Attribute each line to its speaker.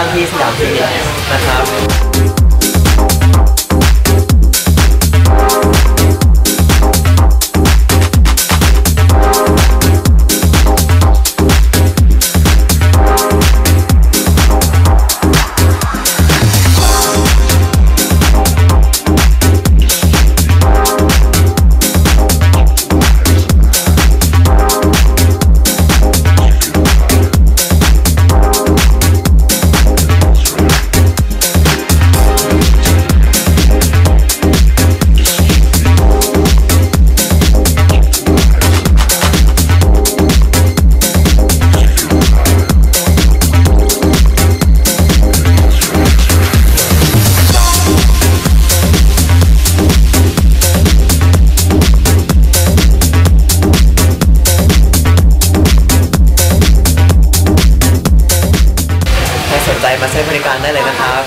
Speaker 1: ตั้งที่สยามซีนิกนะครับ ใจมาใช้บริการได้เลยนะครับ